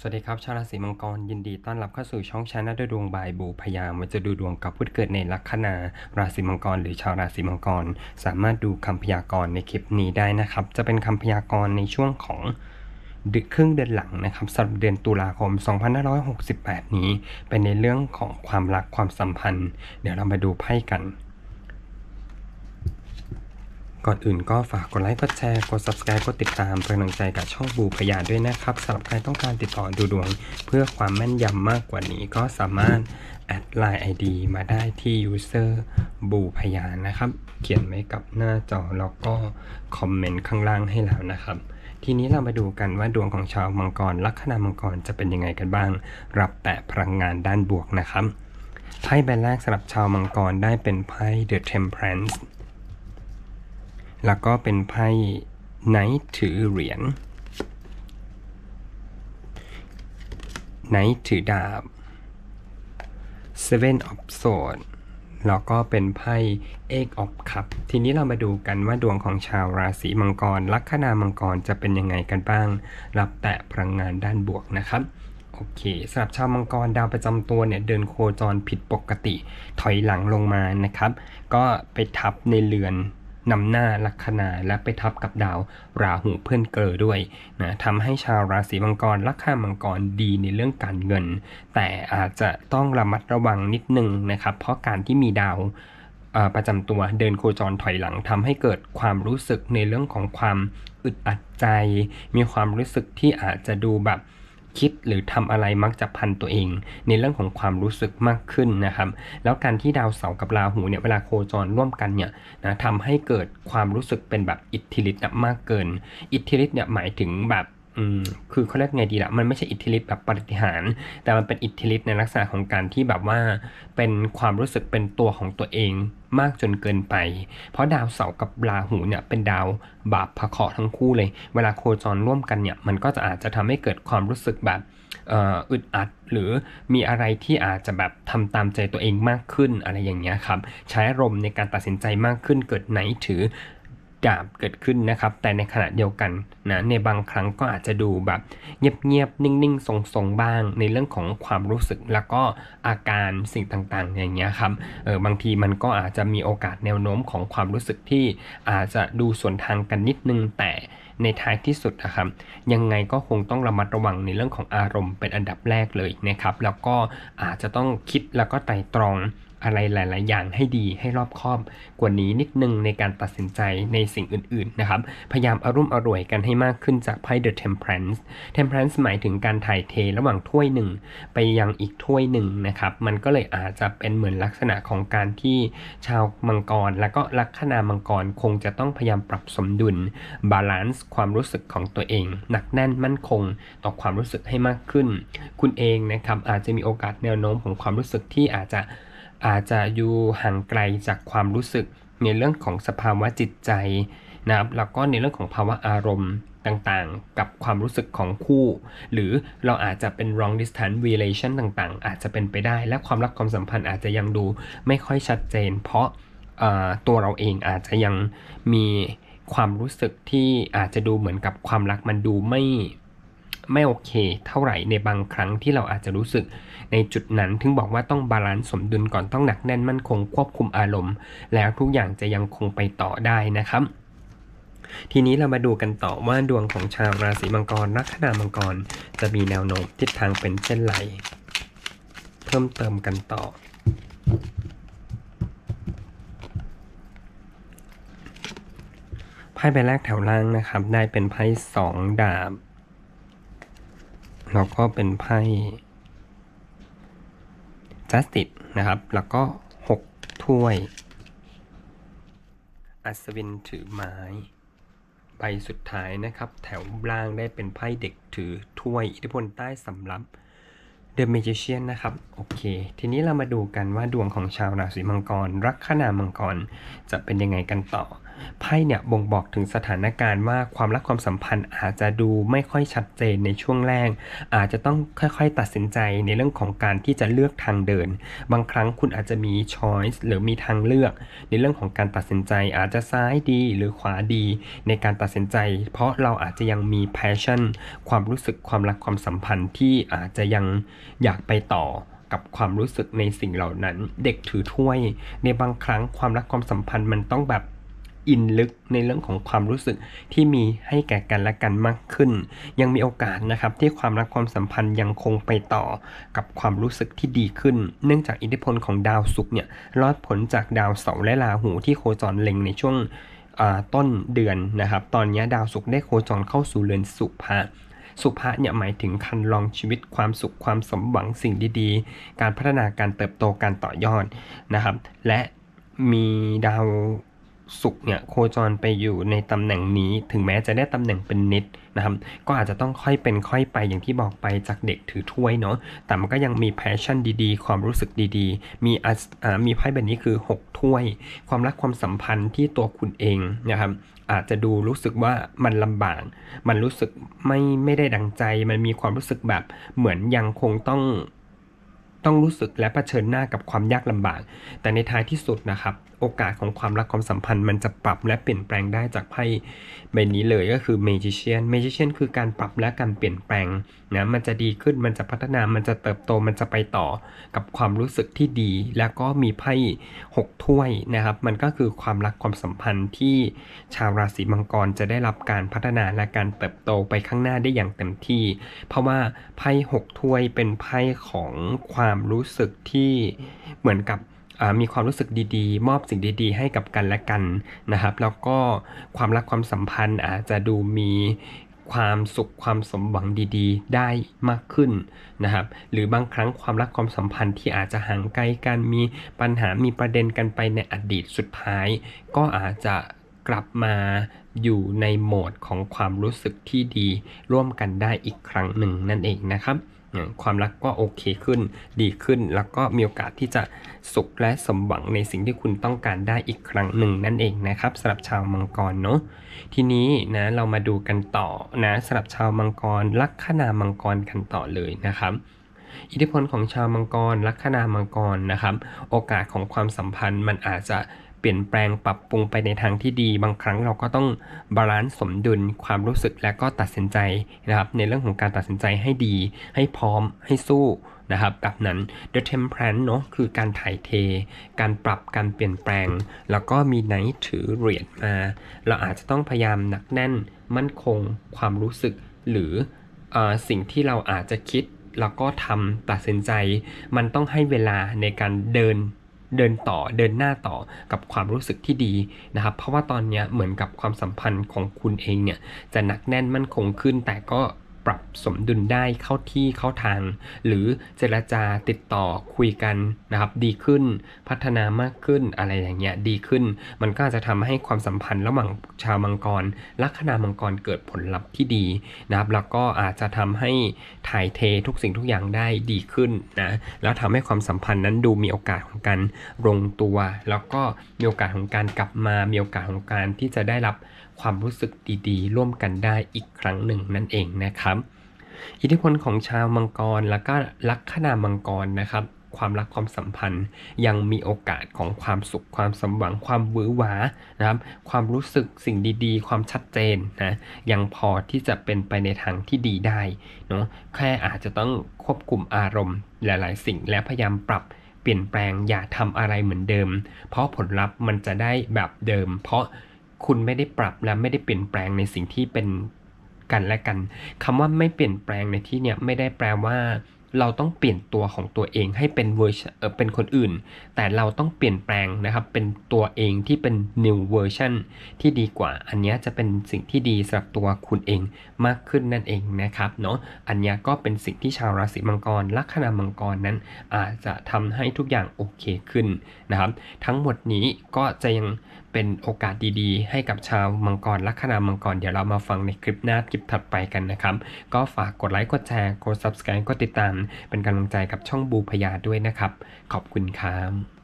สวัสดีครับ ชาวราศีมังกรยินดีต้อนรับเข้าสู่ช่องชาแนลด้วยดวงบายบูพยามจะดูดวงกับผู้ที่เกิดในลัคนา ราศีมังกร หรือชาวราศีมังกร สามารถดูคำพยากรณ์ในคลิปนี้ได้นะครับ จะเป็นคำพยากรณ์ในช่วงของดือนครึ่งเดือนหลังนะครับสำหรับเดือนตุลาคม 2568 นี้ เป็นในเรื่องของความรักความสัมพันธ์ เดี๋ยวเรามาดูไพ่กัน ก่อนอื่นก็ฝากกดไลค์กดแชร์กด subscribe กดติดตามเป็นกำลังใจกับช่องบูพยาด้วยนะครับสำหรับใครต้องการติดต่อดูดวง เพื่อความแม่นยำมากกว่านี้ก็สามารถแอดไลน์ ID มาได้ที่ user บูพยานะครับ เขียนไว้กับหน้าจอแล้วก็คอมเมนต์ข้างล่างให้แล้วนะครับทีนี้เรามาดูกันว่าดวงของชาวมังกรลัคนามังกรจะเป็นยังไงกันบ้าง รับแต่พลังงานด้านบวกนะครับไพ่ใบแรกสำหรับชาวมังกรได้เป็นไพ่ The Temperance แล้วก็เป็นไพ่ไนท์ถือเหรียญไนท์ถือดาบ Seven of Swords แล้วก็เป็นไพ่ Eight of Cup ทีนี้เรามาดูกันว่าดวงของชาวราศีมังกร ลัคนามังกรจะเป็นยังไงกันบ้าง รับแต่พลังงานด้านบวกนะครับโอเคสำหรับชาวมังกรดาวประจำตัวเนี่ยเดินโคจรผิดปกติ ถอยหลังลงมานะครับ ก็ไปทับในเรือน นำหน้าลัคนาและไปทับกับดาวราหูเพื่อนเกลอด้วยนะทำให้ชาวราศีมังกรลัคนามังกรดีในเรื่องการเงิน แต่อาจจะต้องระมัดระวังนิดนึงนะครับ เพราะการที่มีดาวประจำตัวเดินโคจรถอยหลังทำให้เกิดความรู้สึกในเรื่องของความอึดอัดใจ มีความรู้สึกที่อาจจะดูแบบ คิดหรือทำอะไรมักจะพันตัวเอง ในเรื่องของความรู้สึกมากขึ้นนะครับ แล้วการที่ดาวเสาร์กับราหูเนี่ยเวลาโคจรร่วมกันเนี่ยนะทำให้เกิดความรู้สึกเป็นแบบอิทธิฤทธิ์มากเกิน อิทธิฤทธิ์เนี่ยหมายถึงแบบ อืมคือเขาเรียกไงดีละมันไม่ใช่อิทธิฤทธิ์แบบปฏิหาร แต่มันเป็นอิทธิฤทธิ์ในลักษณะของการที่แบบว่า เป็นความรู้สึกเป็นตัวของตัวเองมากจนเกินไป เพราะดาวเสาร์กับราหูเนี่ยเป็นดาวบาปพะเคาะทั้งคู่เลย เวลาโคจรร่วมกันเนี่ย มันก็จะอาจจะทำให้เกิดความรู้สึกแบบอึดอัดหรือมีอะไรที่อาจจะแบบทำตามใจตัวเองมากขึ้นอะไรอย่างเงี้ยครับ ใช้อารมณ์ในการตัดสินใจมากขึ้นเกิดไหนถือ ดาบเกิดขึ้นนะครับ แต่ในขณะเดียวกันนะในบางครั้งก็อาจจะดูแบบเงียบๆนิ่งๆทรงๆบ้าง ในเรื่องของความรู้สึกแล้วก็อาการสิ่งต่างๆ อย่างเงี้ยครับเออบางทีมันก็อาจจะมีโอกาสแนวโน้มของความรู้สึกที่อาจจะดูสวนทางกันนิดนึงแต่ในท้ายที่สุดนะครับยังไงก็คงต้องระมัดระวังในเรื่องของอารมณ์เป็นอันดับแรกเลยนะครับ แล้วก็อาจจะต้องคิดแล้วก็ไตร่ตรอง อะไรหลาย ๆ อย่างให้ดีให้รอบคอบกว่านี้นิดนึงในการตัดสินใจในสิ่งอื่น ๆ นะครับ พยายามอารมณ์อร่วยกันให้มากขึ้นจากไพ่ The Temperance Temperance หมายถึงการถ่ายเทระหว่างถ้วยหนึ่ง ไปยังอีกถ้วยหนึ่งนะครับ มันก็เลยอาจจะเป็นเหมือนลักษณะของการที่ชาวมังกร แล้วก็ลัคนามังกรคงจะต้องพยายามปรับสมดุลบาลานซ์ความรู้สึกของตัวเอง หนักแน่นมั่นคงต่อความรู้สึกให้มากขึ้น คุณเองนะครับอาจจะมีโอกาสแนวโน้มของความรู้สึกที่อาจจะ อาจจะอยู่ห่างไกลจากความรู้สึกในเรื่องของสภาวะจิตใจนะครับแล้วก็ในเรื่องของภาวะอารมณ์ต่างๆ กับความรู้สึกของคู่ หรือเราอาจจะเป็น long distance relation ต่างๆ อาจจะเป็นไปได้ และความรักความสัมพันธ์อาจจะยังดูไม่ค่อยชัดเจน เพราะตัวเราเองอาจจะยังมีความรู้สึกที่อาจจะดูเหมือนกับความรักมันดูไม่ ไม่โอเค เท่าไหร่ในบางครั้งที่เราอาจจะรู้สึก ในจุดนั้นถึงบอกว่าต้องบาลานซ์สมดุลก่อนต้องหนักแน่นมั่นคงควบคุมอารมณ์ แล้วทุกอย่างจะยังคงไปต่อได้นะครับทีนี้เรามาดูกันต่อว่าดวงของชาวราศีมังกรลัคนามังกร จะมีแนวโน้มทิศทางเป็นเช่นไร เพิ่มเติมกันต่อ ไพ่ใบแรกแถวล่างนะครับ ได้เป็นไพ่สองดาบ แล้วก็เป็นไพ่ justice นะครับ แล้วก็หกถ้วย อัศวินถือไม้ ใบสุดท้ายนะครับ แถวล่างได้เป็นไพ่เด็กถือถ้วย อิทธิพลใต้สำรับ The Magician นะครับ โอเค ทีนี้เรามาดูกันว่าดวงของชาวราศีมังกร ลัคนามังกร จะเป็นยังไงกันต่อ ไพ่เนี่ยบ่งบอกถึงสถานการณ์ว่าความรักความสัมพันธ์อาจจะดูไม่ค่อยชัดเจนในช่วงแรก อาจจะต้องค่อยๆ ตัดสินใจในเรื่องของการที่จะเลือกทางเดิน บางครั้งคุณอาจจะมี choice หรือมีทางเลือก ในเรื่องของการตัดสินใจอาจจะซ้ายดีหรือขวาดี ในการตัดสินใจ เพราะเราอาจจะยังมี passion ความรู้สึกความรักความสัมพันธ์ที่อาจจะยังอยากไปต่อกับความรู้สึกในสิ่งเหล่านั้น เด็กถือถ้วย ในบางครั้งความรักความสัมพันธ์มันต้องแบบอินลึกในเรื่องของความรู้สึกที่มีให้แก่กันและกันมากขึ้น ยังมีโอกาสนะครับที่ความรักความสัมพันธ์ยังคงไปต่อกับความรู้สึกที่ดีขึ้น เนื่องจากอิทธิพลของดาวศุกร์เนี่ยรอดผลจากดาวเสาร์และราหูที่โคจรเล็งในช่วงต้นเดือนนะครับ ตอนนี้ดาวศุกร์ได้โคจรเข้าสู่เรือนสุภะ สุภะเนี่ยหมายถึงคันลองชีวิตความสุขความสมหวังสิ่งดีๆ การพัฒนาการเติบโตการต่อยอดนะครับ และมีดาว ศุกเนี่ยโคจรไปอยู่ในตำแหน่งนี้ ถึงแม้จะได้ตำแหน่งเป็นนิดนะครับ ก็อาจจะต้องค่อยเป็นค่อยไปอย่างที่บอกไปจากเด็กถือถ้วยเนาะแต่มันก็ยังมีแพชชั่นดีๆ ความรู้สึกดีๆ มีอ่ามีไพ่แบบนี้คือ 6 ถ้วย ความรักความสัมพันธ์ที่ตัวคุณเองนะครับ อาจจะดูรู้สึกว่ามันลำบาก มันรู้สึกไม่ไม่ได้ดังใจ มันมีความรู้สึกแบบเหมือนยังคงต้อง ต้องรู้สึกและะเผชิญหน้ากับความยากลำบาก แต่ในท้ายที่สุดนะครับ โอกาสของความรักความสัมพันธ์มันจะปรับและเปลี่ยนแปลงได้จากไพ่ใบนี้เลยก็คือ Magician Magician คือการปรับและการเปลี่ยนแปลงนะ มันจะดีขึ้น มันจะพัฒนา มันจะเติบโต มันจะไปต่อกับความรู้สึกที่ดี แล้วก็มีไพ่หกถ้วยนะครับ มันก็คือความรักความสัมพันธ์ที่ชาวราศีมังกรจะได้รับการพัฒนาและการเติบโตไปข้างหน้าได้อย่างเต็มที่ เพราะว่าไพ่หกถ้วยเป็นไพ่ของความรู้สึกที่เหมือนกับมีความรู้สึกดีๆ มอบสิ่งดีๆ ให้กับกันและกันนะครับ แล้วก็ความรักความสัมพันธ์อาจจะดูมีความสุขความสมหวังดีๆ ได้มากขึ้นนะครับ หรือบางครั้งความรักความสัมพันธ์ที่อาจจะห่างไกลกันมีปัญหามีประเด็นกันไปในอดีตสุดท้าย ก็อาจจะกลับมาอยู่ในโหมดของความรู้สึกที่ดีร่วมกันได้อีกครั้งหนึ่งนั่นเองนะครับ ความรักก็โอเคขึ้น ดีขึ้น แล้วก็มีโอกาสที่จะสุขและสมหวังในสิ่งที่คุณต้องการได้อีกครั้งหนึ่งนั่นเองนะครับสำหรับชาวมังกรเนาะทีนี้นะเรามาดูกันต่อนะสำหรับชาวมังกรลัคนามังกรกันต่อเลยนะครับอิทธิพลของชาวมังกรลัคนามังกรนะครับ โอกาสของความสัมพันธ์มันอาจจะ ลี่ยนแปลงปรับปรุงไปในทางที่ดี บางครั้งเราก็ต้องบาลานซ์สมดุลความรู้สึกและก็ตัดสินใจนะครับในเรื่องของการตัดสินใจให้ดี ให้พร้อมให้สู้นะครับแบบนั้น The Temperance เนาะคือการถ่ายเท การปรับการเปลี่ยนแปลง แล้วก็มีไหนถือเหรียญมา เราอาจจะต้องพยายามหนักแน่น มั่นคง ความรู้สึก หรืออสิ่งที่เราอาจจะคิด แล้วก็ทำตัดสินใจ มันต้องให้เวลาในการเดิน เดินต่อเดินหน้าต่อกับความรู้สึกที่ดีนะครับ เพราะว่าตอนนี้เหมือนกับความสัมพันธ์ของคุณเองเนี่ยจะหนักแน่นมั่นคงขึ้นแต่ก็ ปรับสมดุลได้เข้าที่เข้าทาง หรือเจรจาติดต่อคุยกันนะครับดีขึ้นพัฒนามากขึ้นอะไรอย่างเงี้ยดีขึ้น มันก็จะทำให้ความสัมพันธ์ระหว่างชาวมังกร ลัคนามังกรเกิดผลลัพธ์ที่ดีนะครับแล้วก็อาจจะทำให้ถ่ายเททุกสิ่งทุกอย่างได้ดีขึ้นนะแล้วทำให้ความสัมพันธ์นั้นดูมีโอกาสของการลงตัว แล้วก็มีโอกาสของการกลับมามีโอกาสของการที่จะได้รับความรู้สึกดีๆ ร่วมกันได้อีกครั้งหนึ่งนั่นเองนะครับ อิทธิพลของชาวมังกรแล้วก็ลัคนามังกรนะครับ ความรักความสัมพันธ์ ยังมีโอกาสของความสุขความสมหวังความวือหวานะครับ ความรู้สึกสิ่งดีๆ ความชัดเจนนะยังพอที่จะเป็นไปในทางที่ดีได้เนาะแค่อาจจะต้องควบคุมอารมณ์หลาย ๆ สิ่งและพยายามปรับเปลี่ยนแปลงอย่าทำอะไรเหมือนเดิม เพราะผลลัพธ์มันจะได้แบบเดิม เพราะคุณไม่ได้ปรับและไม่ได้เปลี่ยนแปลงในสิ่งที่เป็น กันและกันคำว่าไม่เปลี่ยนแปลงในที่เนี้ยไม่ได้แปลว่าเราต้องเปลี่ยนตัวของตัวเองให้เป็นเวอร์ชันเป็นคนอื่น แต่เราต้องเปลี่ยนแปลงนะครับ เป็นตัวเองที่เป็น new version ที่ดีกว่า อันนี้จะเป็นสิ่งที่ดีสำหรับตัวคุณเองมากขึ้นนั่นเองนะครับเนาะ อันนี้ก็เป็นสิ่งที่ชาวราศีมังกร ลัคนามังกรนั้น อาจจะทำให้ทุกอย่างโอเคขึ้นนะครับ ทั้งหมดนี้ก็จะยัง เป็นโอกาสดีๆ ให้กับชาวมังกรลัคนามังกรเดี๋ยวเรามาฟังในคลิปหน้าคลิปถัดไปกันนะครับ ก็ฝากกดไลค์กดแชร์กด subscribe กดติดตาม เป็นกำลังใจกับช่องบูพยาด้วยนะครับ ขอบคุณครับ